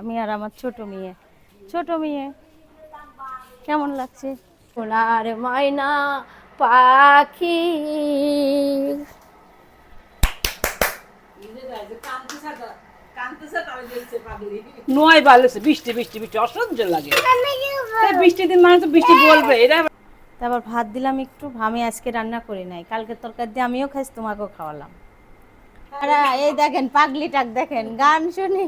আমি আর আমার ছোট মেয়ে। ছোট মেয়ে। কেমন লাগছে? সোনার ময়না পাখি। নয় বালেছে বৃষ্টি বৃষ্টি বৃষ্টি অসহ্য লাগে। তাই বৃষ্টির দিন মানে তো বৃষ্টি বলবে এরা তারপর ভাত দিলাম একটু আমি আজকে রান্না করি নাই। কালকে তরকারি দিয়ে আমিও খাইছি তোমাকেও খাওয়ালাম। আরে এই দেখেন পাগলি টাক দেখেন গান শুনি।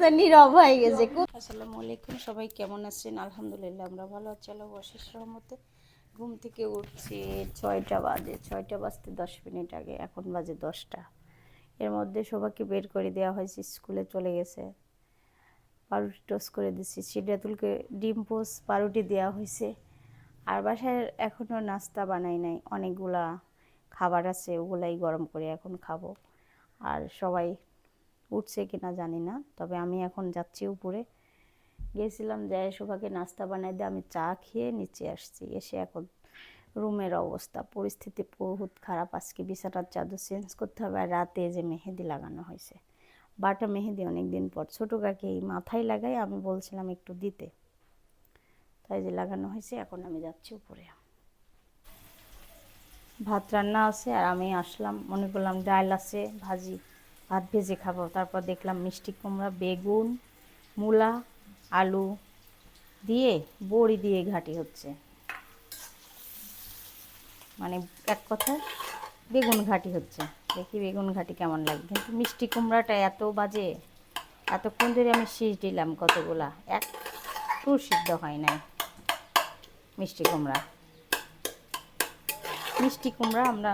তো নীরব হয়ে গেছে। আসসালামু আলাইকুম, সবাই কেমন আছেন? আলহামদুলিল্লাহ, আমরা ভালো আছি। আল্লাহ অশেষ রহমতে ঘুম থেকে উঠছি। ছয়টা বাজে, ছয়টা বাজতে দশ মিনিট আগে, এখন বাজে দশটা। এর মধ্যে সবাইকে বের করে দেওয়া হয়েছে, স্কুলে চলে গেছে। পাউরুটি টোস্ট করে দিচ্ছি সিডাতুলকে ডিম পোস্ট পাউরুটি দেওয়া হয়েছে। আর বাসায় এখনও নাস্তা বানাই নাই। অনেকগুলা খাবার আছে, ওগুলাই গরম করে এখন খাব। আর সবাই উঠছে কিনা জানি না, তবে আমি এখন যাচ্ছি উপরে। গিয়েছিলাম যাই সবাইকে নাস্তা বানাই দিয়ে আমি চা খেয়ে নিচে আসছি। এসে এখন রুমের অবস্থা, পরিস্থিতি বহুত খারাপ। আজকে বিছানার চাদর চেঞ্জ করতে হবে আর রাতে যে মেহেদি লাগানো হয়েছে। বাটা মেহেদি অনেক দিন পর। ছোটো কাকে এই মাথায় লাগাই, আমি বলছিলাম একটু দিতে। তাই যে লাগানো হয়েছে, এখন আমি যাচ্ছি উপরে। ভাত রান্না আছে আর আমি আসলাম। মনে করলাম ডাল আছে, ভাজি। ভাত ভেজে খাব। তারপর দেখলাম মিষ্টি কুমড়া, বেগুন, মূলা, আলু দিয়ে বড়ি দিয়ে ঘাটি হচ্ছে। মানে এক কথায় বেগুন ঘাটি হচ্ছে। দেখি বেগুন ঘাটি কেমন লাগে। কিন্তু মিষ্টি কুমড়াটা এত বাজে, এতক্ষণ ধরে আমি শীষ দিলাম কতগুলা? একটু সিদ্ধ হয় নাই মিষ্টি কুমড়া। মিষ্টি কুমড়া আমরা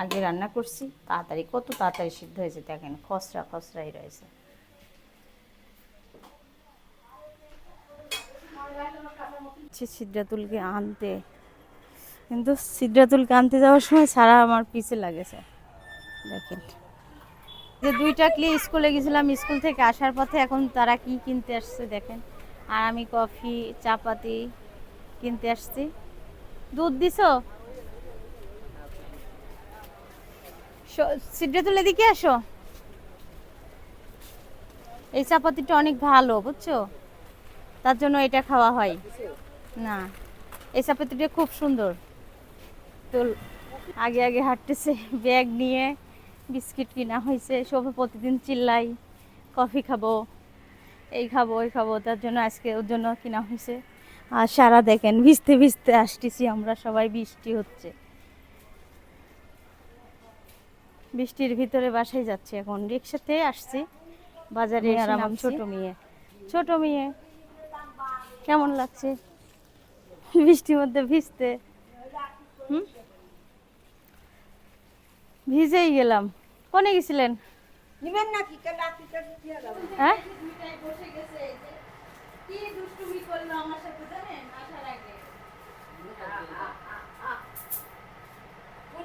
আগে রান্না করছি, তাড়াতাড়ি, কত তাড়াতাড়ি সিদ্ধ হয়েছে দেখেন, খসড়া খসড়াই রয়েছে। সিদ্ধাতুলকে আনতে, কিন্তু সিদ্ধাতুলকে আনতে যাওয়ার সময় সারা আমার পিছে লাগেছে, দেখেন। যে দুইটা ক্লি স্কুলে গেছিলাম, স্কুল থেকে আসার পথে এখন তারা কি কিনতে আসছে দেখেন। আর আমি কফি, চাপাতি কিনতে আসছি। দুধ দিছো? সিদ্ধাতুল এদিকে আসো। এই চাপাতিটা অনেক ভালো, বুঝছ? তার জন্য এটা খাওয়া হয়। না, এই চাপাতিটা খুব সুন্দর। তো আগে আগে হাঁটতেছে, ব্যাগ নিয়ে বিস্কিট কিনা হয়েছে সব প্রতিদিন চিল্লাই, কফি খাব, এই খাব, ওই খাব, তার জন্য আজকে ওর জন্য কিনা হয়েছে। আর সারা দেখেন, ভিজতে ভিজতে আসতেছি আমরা, সবাই বৃষ্টি হচ্ছে। বৃষ্টির ভিতরে বাসায় যাচ্ছি এখন। রিক্সাতে আসছি। বাজারে আর আমার ছোট মেয়ে। ছোট মেয়ে। কেমন লাগছে? বৃষ্টির মধ্যে ভিজতে। হুম? ভিজেই গেলাম। কোনে গেছিলেন? নিবেন নাকি?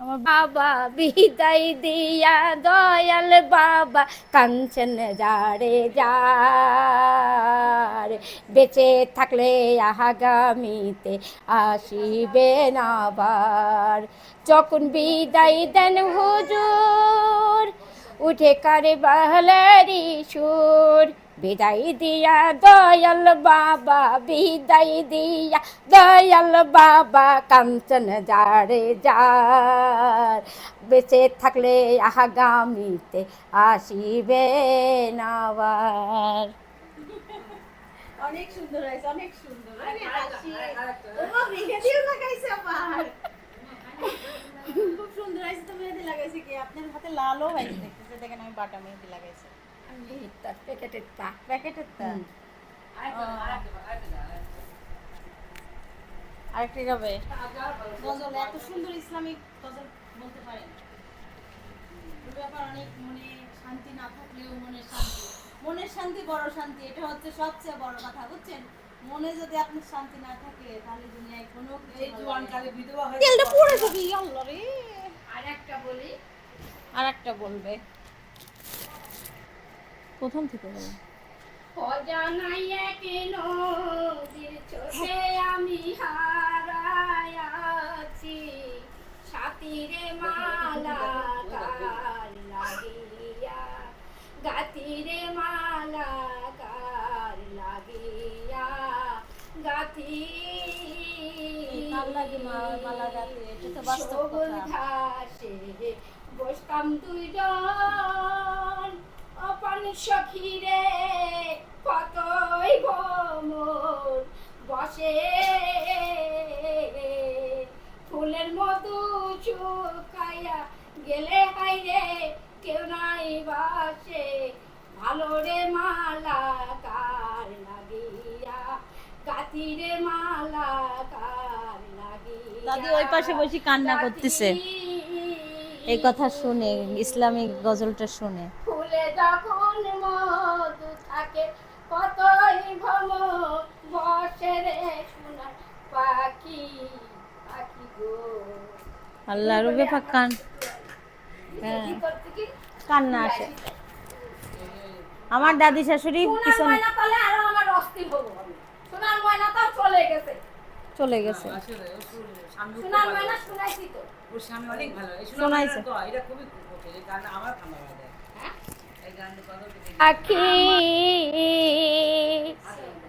আমার বাবা দিয়া দয়াল বাবা কাঞ্চন বেঁচে থাকলে আগামীতে আসিবে না আবার। যখন বিদায় দেন হুজুর, উঠে কারে বাহলারি সুর। বিদায় দিয়া দয়াল বাবা বিদায় দিয়া দয়াল বাবা কাঞ্চন যারে যার। বেঁচে থাকলে আগামীতে আসিবে না আবার। অনেক সুন্দর হয়েছে অনেক সুন্দর। লাগাইছে আমার খুব সুন্দর হয়েছে তো মেহেদি লাগাইছে কি? আপনার হাতে লালও হয়েছে দেখতেছে দেখেন আমি বাটা মেহেদি লাগাইছি। প্যাকেটের তা প্যাকেটের তা আরেকটা গাবে গজল এত সুন্দর ইসলামিক গজল বলতে পারেন ব্যাপার অনেক মনে শান্তি না থাকলেও মনের শান্তি মনের শান্তি বড় শান্তি এটা হচ্ছে সবচেয়ে বড় কথা বুঝছেন মনে যদি আপনার শান্তি না থাকে তাহলে দুনিয়ায় কোনো এই বিধবা হয়ে তেলটা পড়ে যাবি আল্লাহ রে একটা বলি আর একটা বলবে প্রথম থেকে বলো নদীর চোখে আমি হারায়াছি সাতিরে মালা কার লাগিয়া গাতিরে মালা কার লাগিয়া গাথি কার লাগে মা- মালা গাঁথে? এটা তো বাস্তব সবুজ। ঘাসে বসতাম দুইজন অপান সখীরে কতই ভ্রমর বসে। ফুলের মধু শুকাইয়া গেলে হাইরে কেউ নাই বাসে। ভালো রে মালা কার লাগিয়া গাতিরে মালা কার লাগিয়া। দাদি ওই পাশে বসে কান্না করতেছে। এই কথা শুনে ইসলামিক গজলটা শুনে। ফুলে যখন মধু থাকে কতই ভম বসে রে পাখি পাখি গো। আল্লাহ রুবে পাক কান। হ্যাঁ কি? করতে কি কান্না আসে। আমার দাদি শাশুড়ি পিছনে। ময়না তাহলে আমার অস্থির হব সোনার ময়না তো চলে গেছে। চলে গেছে। সোনার ময়না শুনাইছি তো। ওর স্বামী অনেক ভালো। এই শোনাইছে। তো এটা খুবই আমার ঠান্ডা লাগে এই গানটা কত আখি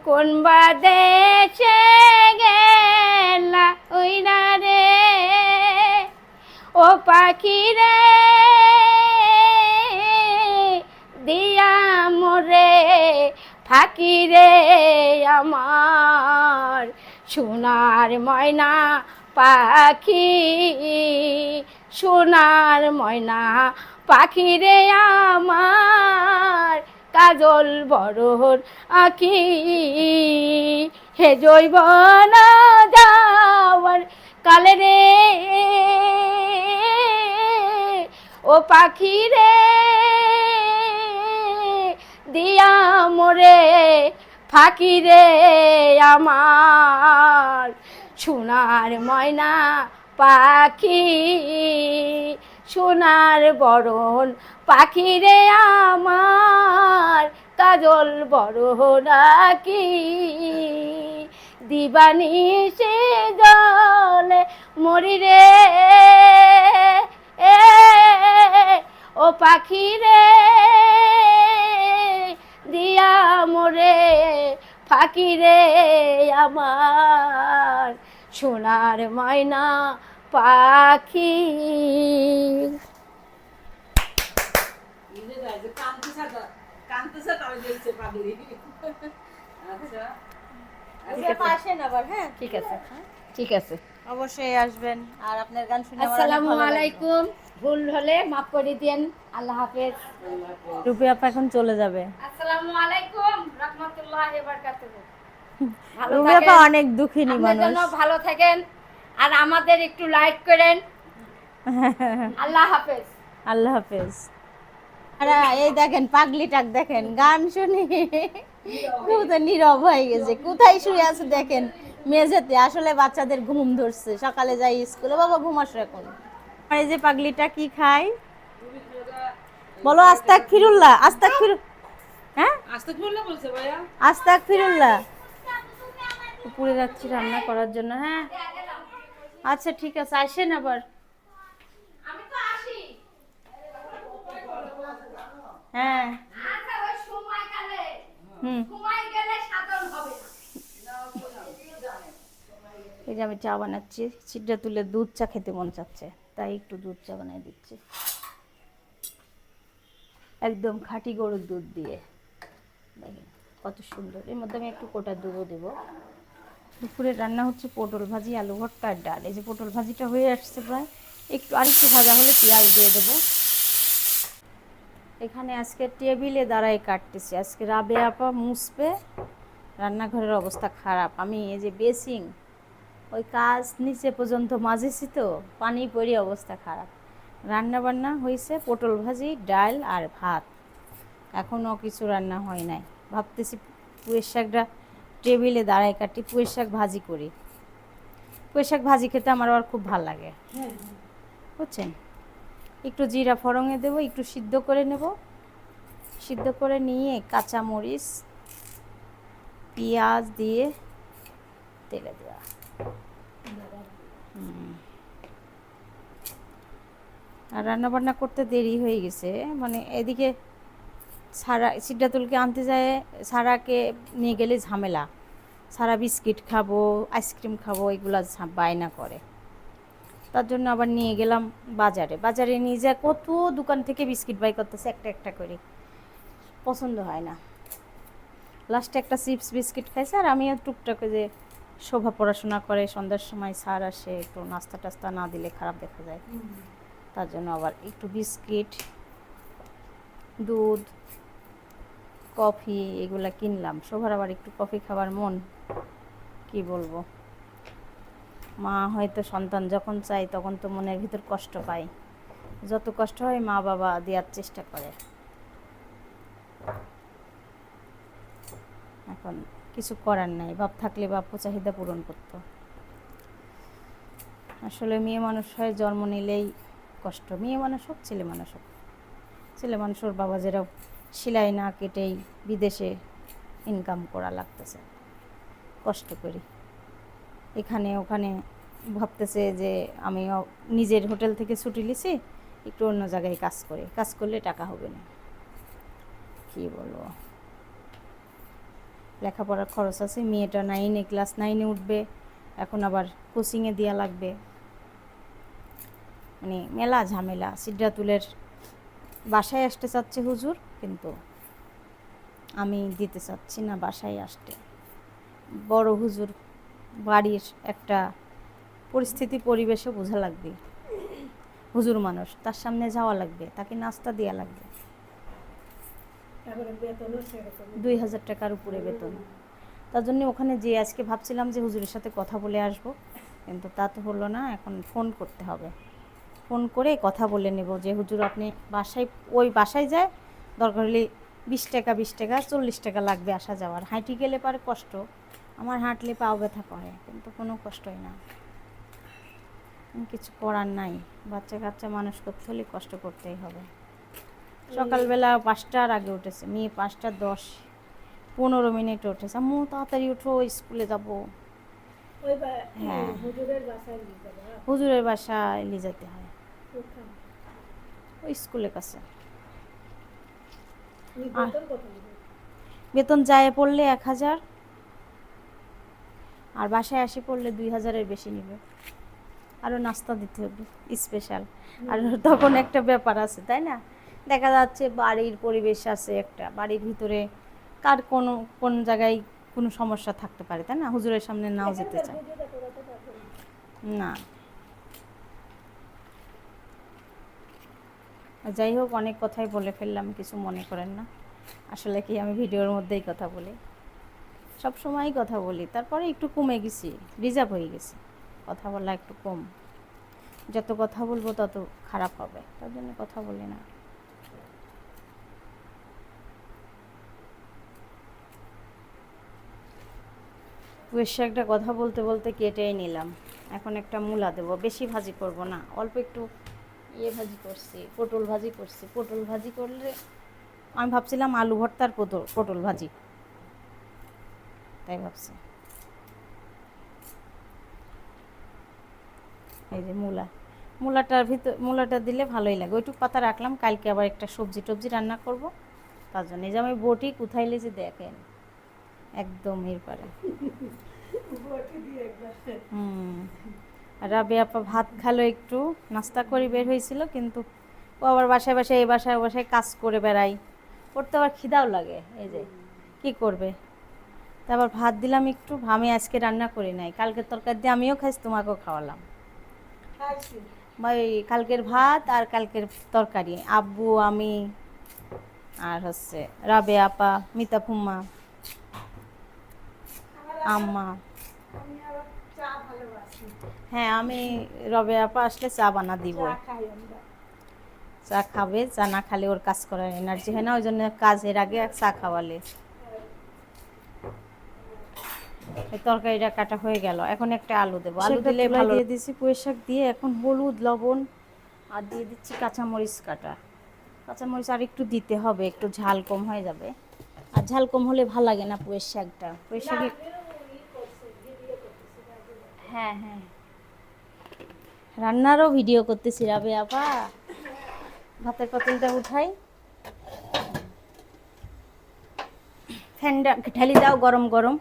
কোন বাদেশে গেলা ওইরা রে? ও পাখি রে, দিয়া মোরে ফাঁকি রে আমার। সোনার ময়না পাখি, সোনার ময়না পাখি রে আমার কাজল বড়র আখি হে জৈব না যাওয়ার কালে রে, ও পাখি রে দিয়া মোরে ফাঁকি রে আমার। সোনার ময়না পাখি সোনার বরণ, পাখিরে আমার কাজল বড় নাকি দিবানি সে জলে মরি রে এ, ও পাখি রে দিয়া মোরে ফাঁকি রে আমার সোনার ময়না পাখি। ঠিক আছে। ঠিক আছে। অবশ্যই আসবেন আর আপনার গান শুনে আসসালামু আলাইকুম। ভুল হলে মাফ করে দিয়েন। আল্লাহ হাফেজ। রুবে আপা এখন চলে যাবে। আসসালামু আলাইকুম। রাহমাতুল্লাহি ওয়া বারাকাতুহু। ভালো আপা অনেক দুঃখিনী মানুষ। ভালো থাকেন। আর আমাদের একটু লাইক করেন। আল্লাহ হাফেজ। আল্লাহ হাফেজ। আর এই দেখেন পাগলি টাক দেখেন গান শুনি। খুব তো নীরব হয়ে গেছে। কোথায় শুয়ে আছে দেখেন? মেঝেতে। আসলে বাচ্চাদের ঘুম ধরছে। সকালে যাই স্কুলে বাবা ঘুমাসো এখন। আর এই যে পাগলিটা কি খায়? বলো আস্তাক ফিরুল্লাহ আস্তাক ফিরু হ্যাঁ আস্তাক ফিরুল্লাহ উপরে যাচ্ছি রান্না করার জন্য হ্যাঁ? আচ্ছা ঠিক আছে আসেন আবার। আমি হ্যাঁ। আচ্ছা হুম। এই যে আমি চা বানাচ্ছি চিটটা তুলে দুধ চা খেতে মন চাচ্ছে তাই একটু দুধ চা বানাই দিচ্ছি। একদম খাঁটি গরুর দুধ দিয়ে। দেখেন কত সুন্দর। এর মধ্যে আমি একটু কোটা দুধও দেবো। দুপুরে রান্না হচ্ছে পটল ভাজি, আলু ভর্তা আর ডাল। এই যে পটল ভাজিটা হয়ে আসছে প্রায়, একটু আরেকটু ভাজা হলে পেঁয়াজ দিয়ে দেবো। এখানে আজকে টেবিলে দাঁড়াই কাটতেছি। আজকে রাবে আপা মুসবে রান্নাঘরের অবস্থা খারাপ। আমি এই যে বেসিং, ওই কাজ নিচে পর্যন্ত মাজেছি তো, পানি পড়ে অবস্থা খারাপ। রান্না বান্না হয়েছে পটল ভাজি, ডাল আর ভাত। এখনও কিছু রান্না হয় নাই। ভাবতেছি পুঁয়ের শাকটা টেবিলে দাঁড়াই কাটি পুঁয়ের শাক ভাজি করি। পুঁয়ের শাক ভাজি খেতে আমার আবার খুব ভালো লাগে। বুঝছেন? একটু জিরা ফড়ঙে দেবো একটু সিদ্ধ করে নেব। সিদ্ধ করে নিয়ে কাঁচা মরিচ পেঁয়াজ দিয়ে তেলে দেওয়া আর রান্না বান্না করতে দেরি হয়ে গেছে। মানে এদিকে সারা সিদ্ধাতুলকে আনতে যায় সারাকে নিয়ে গেলে ঝামেলা। সারা বিস্কিট খাব, আইসক্রিম খাব, এগুলো বায়না করে। তার জন্য আবার নিয়ে গেলাম বাজারে। বাজারে নিয়ে যা কত দোকান থেকে বিস্কিট বাই করতেছে একটা একটা করে। পছন্দ হয় না। লাস্টে একটা চিপস বিস্কিট খাইছে আর আমিও টুকটাক যে শোভা পড়াশোনা করে, সন্ধ্যার সময় স্যার আসে, একটু নাস্তা টাস্তা না দিলে খারাপ দেখা যায়। তার জন্য আবার একটু বিস্কিট, দুধ, কফি এগুলা কিনলাম। শোভার আবার একটু কফি খাবার মন কি বলব? মা হয়তো সন্তান যখন চাই তখন তো মনের ভিতর কষ্ট পায়। যত কষ্ট হয় মা বাবা দেওয়ার চেষ্টা করে। এখন কিছু করার নাই, বাপ থাকলে বাপ্য চাহিদা পূরণ করতো। আসলে মেয়ে মানুষ হয়, জন্ম নিলেই কষ্ট। মেয়ে মানুষ হোক, ছেলে মানুষ হোক। ছেলে মানুষের বাবা যেটা সেলাই না কেটেই বিদেশে ইনকাম করা লাগতেছে। কষ্ট করি। এখানে ওখানে ভাবতেছে যে আমি নিজের হোটেল থেকে ছুটি লিছি একটু অন্য জায়গায় কাজ করে। কাজ করলে টাকা হবে না। কি বলব? লেখাপড়ার খরচ আছে, মেয়েটা নাইনে ক্লাস নাইনে উঠবে, এখন আবার কোচিংয়ে দেওয়া লাগবে। মানে মেলা ঝামেলা। সিদ্ধাতুলের বাসায় আসতে চাচ্ছে হুজুর, কিন্তু আমি দিতে চাচ্ছি না বাসায় আসতে। বড় হুজুর বাড়ির একটা পরিস্থিতি পরিবেশে বোঝা লাগবে। হুজুর মানুষ, তার সামনে যাওয়া লাগবে, তাকে নাস্তা দেওয়া লাগবে। দুই হাজার টাকার উপরে বেতন। তার জন্য ওখানে যে আজকে ভাবছিলাম যে হুজুরের সাথে কথা বলে আসব, কিন্তু তা তো হলো না, এখন ফোন করতে হবে। ফোন করে কথা বলে নেব যে, হুজুর আপনি বাসায়, ওই বাসায় যায়, দরকার হলে বিশ টাকা বিশ টাকা চল্লিশ টাকা লাগবে আসা যাওয়ার। হাঁটি গেলে পারে কষ্ট আমার হাঁটলে পাও ব্যথা করে কিন্তু কোনো কষ্টই না। কিছু করার নাই। বাচ্চা কাচ্চা মানুষ করতে হলে কষ্ট করতেই হবে। সকালবেলা পাঁচটার আগে উঠেছে মেয়ে পাঁচটা দশ পনেরো মিনিট উঠেছে। আম্মু তাড়াতাড়ি উঠো স্কুলে যাব। হ্যাঁ। হুজুরের বাসায় নিয়ে যেতে হয়। ওই স্কুলের কাছে। বেতন যায় পড়লে এক হাজার আর বাসায় আসি পড়লে দুই হাজারের বেশি নেবে। আরও নাস্তা দিতে হবে স্পেশাল আর তখন একটা ব্যাপার আছে তাই না? দেখা যাচ্ছে বাড়ির পরিবেশ আছে একটা বাড়ির ভিতরে কার কোনো কোন জায়গায় কোনো সমস্যা থাকতে পারে তাই না? হুজুরের সামনে নাও যেতে চায়। না। যাই হোক, অনেক কথাই বলে ফেললাম, কিছু মনে করেন না। আসলে কি আমি ভিডিওর মধ্যেই কথা বলি? সব সময়ই কথা বলি। তারপরে একটু কমে গেছি, রিজার্ভ হয়ে গেছি। কথা বলা একটু কম। যত কথা বলব, তত খারাপ হবে। তার জন্য কথা বলি না। বেশি একটা কথা বলতে বলতে কেটেই নিলাম। এখন একটা মূলা দেবো। বেশি ভাজি করব না। অল্প একটু ইয়ে ভাজি করছি পটল ভাজি করছি। পটল ভাজি করলে আমি ভাবছিলাম আলু ভর্তার পটল পটল ভাজি। তাই ভাবছি। এই যে মূলা। মূলাটার ভিতর মূলাটা দিলে ভালোই লাগে। ওইটুকু পাতা রাখলাম কালকে আবার একটা সবজি টবজি রান্না করব। তার জন্য। এই যে আমি বটি কোথায় লেছে দেখেন। একদম এর পারে বটি দিয়ে একবার হুম। রাবে আপা ভাত খালো একটু নাস্তা করে বের হয়েছিল কিন্তু ও আবার বাসায় বাসায় এই বাসায় বাসায় কাজ করে বেড়াই করতে আবার খিদাও লাগে এই যে কি করবে? তারপর ভাত দিলাম একটু আমি আজকে রান্না করি নাই কালকের তরকারি দিয়ে আমিও খাইছি তোমাকেও খাওয়ালাম। ওই কালকের ভাত আর কালকের তরকারি আব্বু আমি আর হচ্ছে রাবে আপা মিতা ফুম্মা আম্মা আমি আবার চা ভালোবাসি হ্যাঁ আমি রবে আপা আসলে চা বানা দিব। চা খাই আমরা। চা খাবে চা না খালে ওর কাজ করার এনার্জি হয় না ওই জন্য কাজের আগে চা খাওয়ালে। এই তরকারিটা কাটা হয়ে গেল এখন একটা আলু দেবো। আলু দিলে ভালো দিয়ে দিয়েছি পুঁই শাক দিয়ে এখন হলুদ লবণ আর দিয়ে দিচ্ছি কাঁচামরিচ কাটা। কাঁচামরিচ আর একটু দিতে হবে একটু ঝাল কম হয়ে যাবে। আর ঝাল কম হলে ভালো লাগে না পুয়ের শাকটা। পুয়ের শাকে হ্যাঁ হ্যাঁ। রান্নারও ভিডিও করতেছি, রাবে আপা। ভাতের পাতিলটা উঠাই। ফ্যানটা ঢালি দাও, গরম গরম।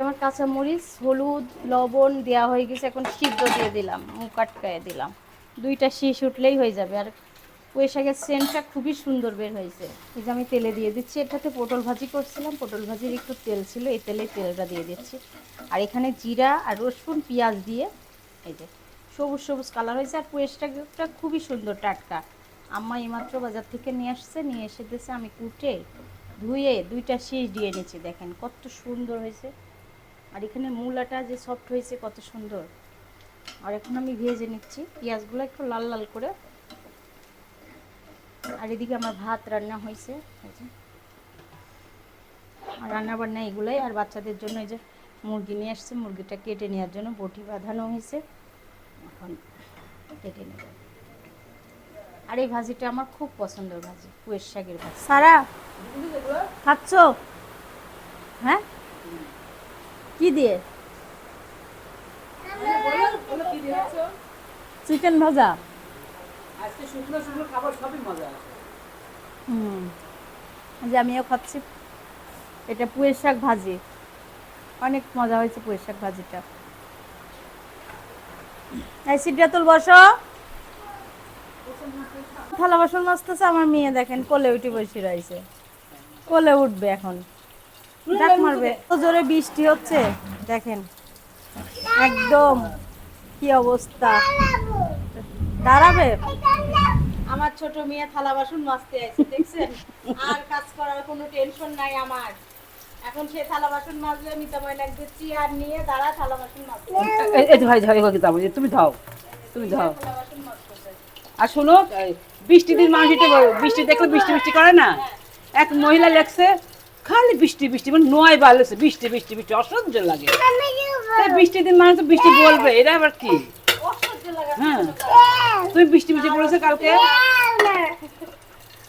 আমার কাঁচামরিচ, হলুদ, লবণ দেওয়া হয়ে গেছে, এখন সিদ্ধ দিয়ে দিলাম, মুখ আটকায় দিলাম। দুইটা শীষ উঠলেই হয়ে যাবে। আর পুঁই শাকের সেন্টটা খুবই সুন্দর বের হয়েছে। এই যে আমি তেলে দিয়ে দিচ্ছি, এটাতে পটল ভাজি করছিলাম, পটল ভাজির একটু তেল ছিল, এই তেলে তেলটা দিয়ে দিচ্ছি। আর এখানে জিরা আর রসুন, পেঁয়াজ দিয়ে এই যে, সবুজ সবুজ কালার হয়েছে আর শাকটা খুবই সুন্দর টাটকা। আম্মা এইমাত্র বাজার থেকে নিয়ে আসছে, নিয়ে এসে দিয়েছে, আমি কুটে ধুয়ে দুইটা শীষ দিয়ে নিচ্ছি দেখেন কত সুন্দর হয়েছে। আর এখানে মূলাটা যে সফট হয়েছে কত সুন্দর। আর এখন আমি ভেজে নিচ্ছি, পেঁয়াজগুলো একটু লাল লাল করে। আর এদিকে আমার ভাত রান্না হয়েছে আর রান্না বান্না এগুলোই, আর বাচ্চাদের জন্য এই যে মুরগি নিয়ে আসছে, মুরগিটা কেটে নেওয়ার জন্য বটি বাঁধানো হয়েছে। এখন কেটে নেব। আর এই ভাজিটা আমার খুব পছন্দের ভাজি পুয়ের শাকের ভাজি। সারা? খাচ্ছ? হ্যাঁ? কি দিয়ে? চিকেন ভাজা? আজকে শুকনো শুকনো খাবার সবই মজা আছে। হুম। যে আমিও খাচ্ছি। এটা পুঁয়ের শাক ভাজি। অনেক মজা হয়েছে পুঁয়ের শাক ভাজিটা। থালা বাসন মাজতেছে, আমার মেয়ে দেখেন কোলে উঠে বসে রয়েছে। কোলে উঠবে এখন। ডাক মারবে। জোরে বৃষ্টি হচ্ছে, দেখেন। একদম কি অবস্থা। দাঁড়াবে? আমার ছোট মেয়ে থালা বাসন মাজতে আছে, দেখছেন? আর কাজ করার কোনো টেনশন নাই আমার। এখন সে থালা বাসন মাজলে মিতা ময়না একটু চেয়ার নিয়ে দাঁড়া থালা বাসন মাজতে এই- এই ভাই ঝাই হোক যাব তুমি ধাও তুমি ধাও থালা বাসন মাজতেছে আর শোনো বৃষ্টি দিন মানুষ বৃষ্টি দেখলে বৃষ্টি বৃষ্টি করে না? এক মহিলা লেখছে খালি বৃষ্টি বৃষ্টি মানে নয় বার লেখছে বৃষ্টি বৃষ্টি বৃষ্টি অসহ্য লাগে। বৃষ্টি দিন মানুষ তো বৃষ্টি বলবে এটা আবার কি? হ্যাঁ। তুমি বৃষ্টি বৃষ্টি বলেছে কালকে ওই কথাটা দেখলেন না হ্যাঁ টেনে টেনে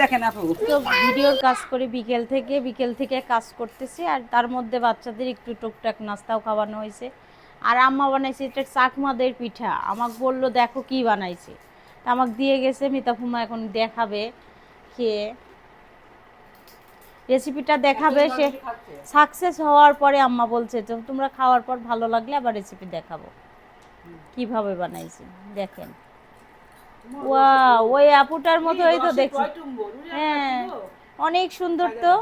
দেখেন আপু। তো ভিডিওর কাজ করে বিকেল থেকে বিকেল থেকে কাজ করতেছি আর তার মধ্যে বাচ্চাদের একটু টুকটাক নাস্তাও খাওয়ানো হয়েছে। আর আম্মা বানাইছে এটা চাকমাদের পিঠা। আমাকে বলল দেখো কি বানাইছে। তা আমাকে দিয়ে গেছে মিতা ফুমা এখন দেখাবে খেয়ে। রেসিপিটা দেখাবে সে সাকসেস হওয়ার পরে আম্মা বলছে তো তোমরা খাওয়ার পর ভালো লাগলে আবার রেসিপি দেখাবো। কীভাবে বানাইছি? দেখেন। ওয়া ওই আপুটার মতোই তো দেখছি। হ্যাঁ অনেক সুন্দর তো।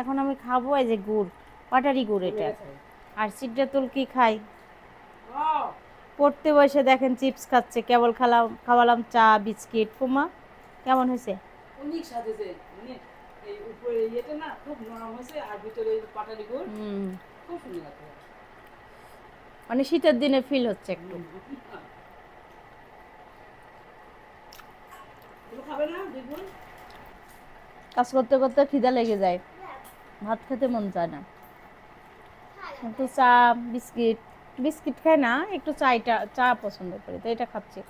এখন আমি খাব এই যে গুড় পাটারি গুড় এটা। আর সিড্ডা তুল কি খাই? পড়তে বসে দেখেন চিপস খাচ্ছে। কেবল খালাম খাওয়ালাম চা বিস্কিট ফুমা কেমন হয়েছে? অনেক সাজেছে। অনেক এই উপরে ইয়েটা না খুব নরম হয়েছে আর ভিতরে পাটালি গুড় খুব সুন্দর লাগছে। মানে শীতের দিনে ফিল হচ্ছে একটু। কাজ করতে করতে খিদা লেগে যায়। ভাত খেতে মন চায় না। একটু চা বিস্কিট বিস্কিট খাই না একটু চাইটা চা পছন্দ করি তো এটা খাচ্ছি।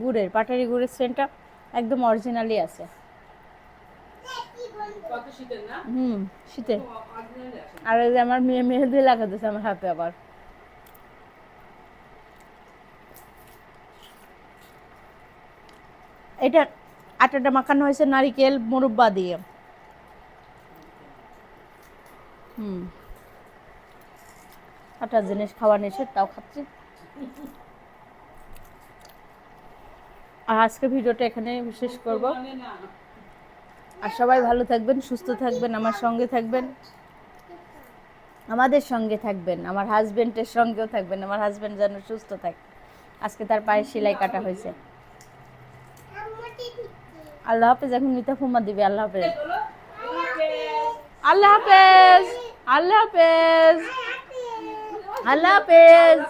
গুড়ের পাটারি গুড়ের সেন্টটা একদম অরিজিনালি আছে। শীতের হুম শীতে আর আমার মেয়ে মেহেদি লাগাতেছে আমার হাতে আবার। এটা আটাটা মাখানো হয়েছে নারিকেল, মুরব্বা দিয়ে। হুম। আটার জিনিস খাওয়া নিষেধ, তাও খাচ্ছি। আর আজকে ভিডিওটা এখানে শেষ করব। আর সবাই ভালো থাকবেন, সুস্থ থাকবেন, আমার সঙ্গে থাকবেন। আমাদের সঙ্গে থাকবেন, আমার হাজবেন্ডের সঙ্গেও থাকবেন, আমার হাজবেন্ড যেন সুস্থ থাকে। আজকে তার পায়ে সেলাই কাটা হয়েছে। আল্লাহ হাফেজ এখন মিতা ফুমা দিবে আল্লাহ হাফেজ। আল্লাহ হাফেজ আল্লাহ হাফেজ আল্লাহ হাফেজ।